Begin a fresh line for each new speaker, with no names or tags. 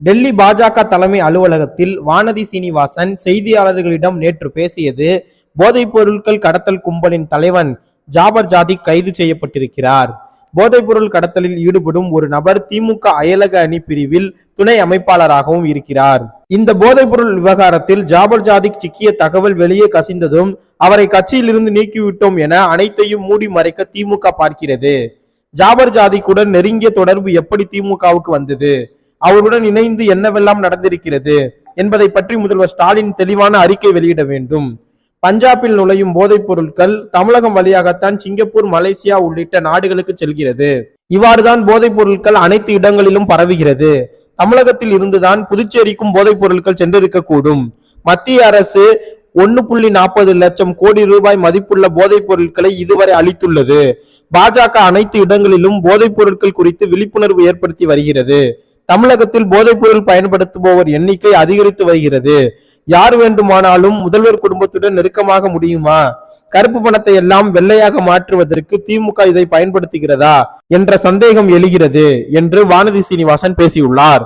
டெல்லி பாஜக தலைமை அலுவலகத்தில் வானதி சீனிவாசன் செய்தியாளர்களிடம் நேற்று பேசியது போதைப் பொருட்கள் கடத்தல் கும்பலின் தலைவன் ஜாபர் ஜாதிக் கைது செய்யப்பட்டிருக்கிறார். போதைப் பொருள் கடத்தலில் ஈடுபடும் ஒரு நபர் திமுக அயலக அணி பிரிவில் துணை அமைப்பாளராகவும் இருக்கிறார். இந்த போதைப் பொருள் விவகாரத்தில் ஜாபர் ஜாதிக் சிக்கிய தகவல் வெளியே கசிந்ததும் அவரை கட்சியிலிருந்து நீக்கிவிட்டோம் என அனைத்தையும் மூடி மறைக்க திமுக பார்க்கிறது. ஜாபர் ஜாதிக்குடன் நெருங்கிய தொடர்பு எப்படி திமுகவுக்கு வந்தது? அவருடன் இணைந்து என்னவெல்லாம் நடந்திருக்கிறது என்பதை பற்றி முதல்வர் ஸ்டாலின் தெளிவான அறிக்கை வெளியிட வேண்டும். பஞ்சாபில் நுழையும் போதைப் பொருட்கள் தமிழகம் வழியாகத்தான் சிங்கப்பூர் மலேசியா உள்ளிட்ட நாடுகளுக்கு செல்கிறது. இவ்வாறுதான் போதைப் பொருட்கள் அனைத்து இடங்களிலும் பரவுகிறது. தமிழகத்தில் இருந்துதான் புதுச்சேரிக்கும் போதைப் பொருட்கள் சென்றிருக்கக்கூடும். மத்திய அரசு ஒன்னு புள்ளி நாற்பது லட்சம் கோடி ரூபாய் மதிப்புள்ள போதைப் பொருட்களை இதுவரை அளித்துள்ளது. பாஜக அனைத்து இடங்களிலும் போதைப் பொருட்கள் குறித்து விழிப்புணர்வு ஏற்படுத்தி வருகிறது. தமிழகத்தில் போதைப்பொருள் பயன்படுத்துபவர் எண்ணிக்கை அதிகரித்து வருகிறது. யார் வேண்டுமானாலும் முதல்வர் குடும்பத்துடன் நெருக்கமாக முடியுமா? கருப்பு பணத்தை எல்லாம் வெள்ளையாக மாற்றுவதற்கு திமுக இதை பயன்படுத்துகிறதா? என்ற சந்தேகம் எழுகிறது என்று வானதி சீனிவாசன் பேசியுள்ளார்.